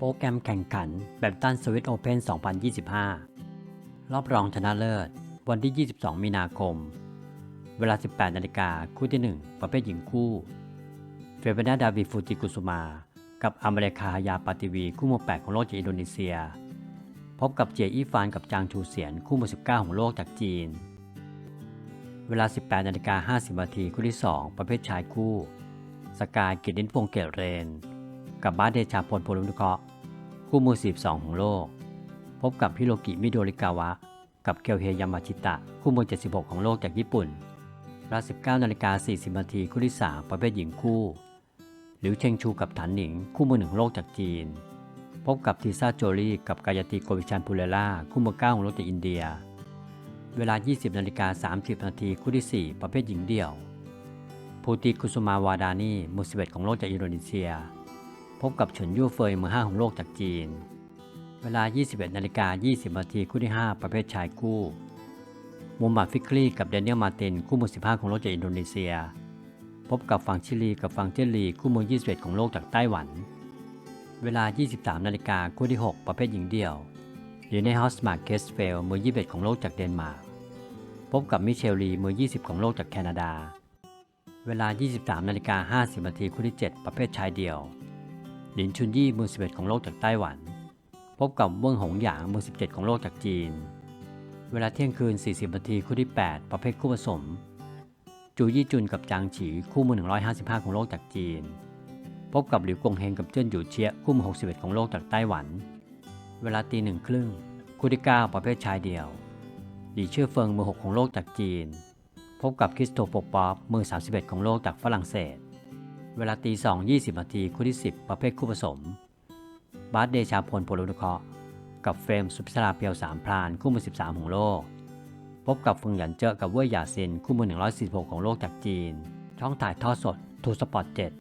โปรแกรมแข่งขันแบดมินตันสวิตโอเพน2025 รอบรองชนะเลิศ วันที่ 22 มีนาคม เวลา 18 นาฬิกาคู่ที่ 1 ประเภทหญิงคู่เฟเบนาดาวิฟูจิกุสุมา กับอเมริกาฮายาปาติวีคู่มือ8ของโลกจากอินโดนีเซีย พบกับเจอี้ฟานกับจางชูเสียนคู่มือ19 ของโลกจากจีน เวลา 18 นาฬิกา50นาทีคู่ที่ 2 ประเภทชายคู่ สกายกิตินพงเกตเรน กับบาสเดชาพลพลุนุเคราะห์คู่มือ42ของโลก พบกับฮิโรกิมิโดริกาวะ กับเคียวเฮยามาชิตะ คู่มือ 76 ของโลกจากญี่ปุ่นเวลา19นาฬิกา40นาทีคู่ที่ 3 ประเภทหญิงคู่หลิวเชงชูกับถันหนิง คู่มือหนึ่งของโลกจากจีน พบกับทีซ่าโจลี่กับกายติโกวิชันพูเลล่าคู่มือ9ของโลกจากอินเดีย เวลา 20นาฬิกา30นาทีคู่ที่ 4 ประเภทหญิงเดี่ยวพูติคุสุมาวาดานีมือ11ของโลกจากอินโดนีเซีย พบกับเฉินยู่เฟยมือ 5 ของโลกจากจีน เวลา 21นาฬิกา20นาทีคู่ที่ 5 ประเภทชายคู่มูมหมัดฟิกรีกับเดนเนียลมาตินคู่มือ 15 ของโลกจากอินโดนีเซีย พบกับฟังชิลีกับฟังเจนลีคู่มือ 21 ของโลกจากไต้หวัน เวลา 23นาฬิกาคู่ที่ 6 ประเภทหญิงเดี่ยวลีเนฮอสมาร์เคสเฟลมือ 21 ของโลกจากเดนมาร์กพบกับมิเชลลีมือ 20 ของโลกจากแคนาดา เวลา 23นาฬิกา50นาทีคู่ที่ 7 ประเภทชายเดี่ยว หลินชุนยี่มือ 11 ของโลกจากไต้หวัน พบกับเวิ้งหงหยางมือ 17 ของโลกจากจีน เวลาเที่ยงคืน 40นาทีคู่ที่ 8 ประเภทคู่ผสม จูยี่จุนกับจางฉีคู่มือ 155 ของโลกจากจีน พบกับหลิวกงเฮงกับเจิ้นหยูเชียคู่มือ 61 ของโลกจากไต้หวัน เวลาตีหนึ่งครึ่งคู่ที่ 9 ประเภทชายเดี่ยวหลีเชื่อเฟิงมือ 6 ของโลกจากจีน พบกับคริสโตโปปอปมือ 31 ของโลกจากฝรั่งเศส เวลาตีสองยี่สิบนาทีคู่ที่ 10 ประเภทคู่ผสม บาสเดชาพลโพลุนุเคาะกับเฟรมสุพิศราเปียวสามพรานคู่มือ 13 ของโลก พบกับฟึงหยันเจอกับเว่ยหยาเซนคู่มือ 146 ของโลกจากจีน ช่องถ่ายทอดสดทูสปอร์ตเจ็ด